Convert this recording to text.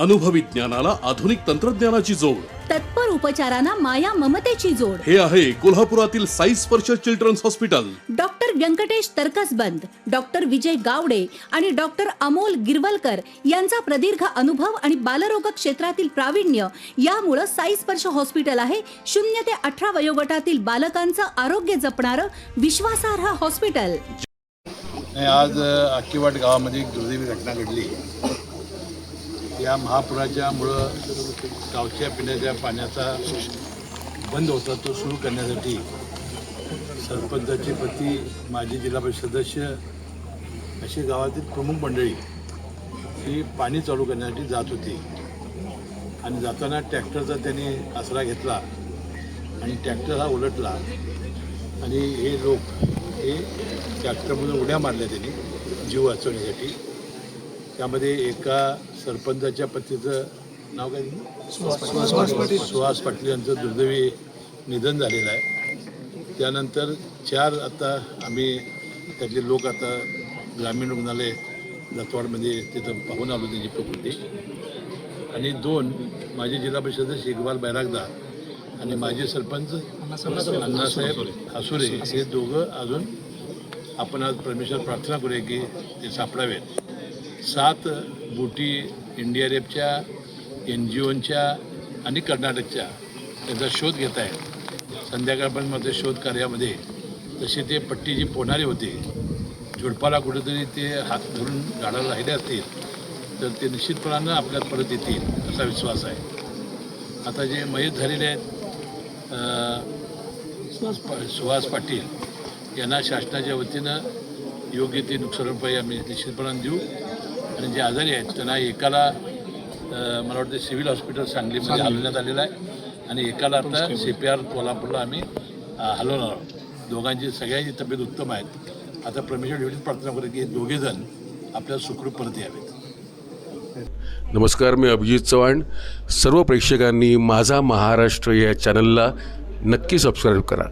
अनुभवी ज्ञानाला आधुनिक तंत्रज्ञानाची जोड. तत्पर उपचारांना माया ममतेची जोड. हे आहे कोल्हापुरातील Sai Sparsh children's hospital. Doctor Vyankatesh Tarkasband doctor Vijay Gawade आणि डॉक्टर अमोल गिरवलकर यांचा प्रदीर्घ अनुभव आणि बालरोग क्षेत्रातील प्रावीण्य यामुळं साई स्पर्श हॉस्पिटल आहे. शून्य ते अठरा वयोगटातील बालकांचं आरोग्य जपणारं विश्वासार्ह हॉस्पिटल. आज अ, आकिवाट गावामध्ये एक दुर्दैवी घटना घडली. या महापुराच्यामुळं गावच्या पिण्याच्या पाण्याचा बंद होता तो सुरू करण्यासाठी सरपंचाची पती माजी जिल्हा परिषद सदस्य अशी गावातील प्रमुख मंडळी ही पाणी चालू करण्यासाठी जात होती. आणि जाताना ट्रॅक्टरचा त्यांनी आसरा घेतला आणि ट्रॅक्टर हा उलटला. आणि हे लोक हे ट्रॅक्टरमधून उड्या मारल्या त्यांनी जीव वाचवण्यासाठी. त्यामध्ये एका सरपंचाच्या पतीचं नाव काय? सुहास पाटील. सुहास पाटील यांचं दुर्दैवी निधन झालेलं आहे. त्यानंतर चार आता आम्ही त्यातले लोक आता ग्रामीण रुग्णालय जतवाडमध्ये तिथं पाहून आलो त्यांची प्रकृती. आणि दोन माझे जिल्हा परिषद इकबाल बैरागदार आणि माजी सरपंच अण्णासाहेब हसुरे हे दोघं अजून आपण आज परमेश्वर प्रार्थना करूया की ते सापडावेत. सात बोटी इंडिया रेपच्या एन जी ओनच्या आणि कर्नाटकच्या त्यांचा शोध घेत आहेत संध्याकाळपर्यंत माझ्या शोध कार्यामध्ये तसे ते पट्टी जी पोहणारे होते झुडपाला कुठेतरी ते हात धरून झाडाला राहिले असतील तर ते निश्चितपणानं आपल्यात परत येतील असा विश्वास आहे. आता जे मयत झालेले आहेत सुहास पाटील यांना शासनाच्या वतीनं योग्य ते नुकसान रुपये आम्ही निश्चितपणानं देऊ. आणि जे आजारी आहेत त्यांना एकाला मला वाटतं सिव्हिल हॉस्पिटल सांगलीमध्ये हलवण्यात आलेलं आहे. आणि एकाला आता सी पी आर कोल्हापूरला आम्ही हलवणार आहोत. दोघांची सगळ्यांची तब्येत उत्तम आहेत. आता परमेश्वर एवढीच प्रार्थना करू की हे दोघेजण आपल्याला सुखरूप परत यावेत. नमस्कार मी अभिजित चव्हाण. सर्व प्रेक्षकांनी माझा महाराष्ट्र या चॅनलला नक्की सबस्क्राईब करा.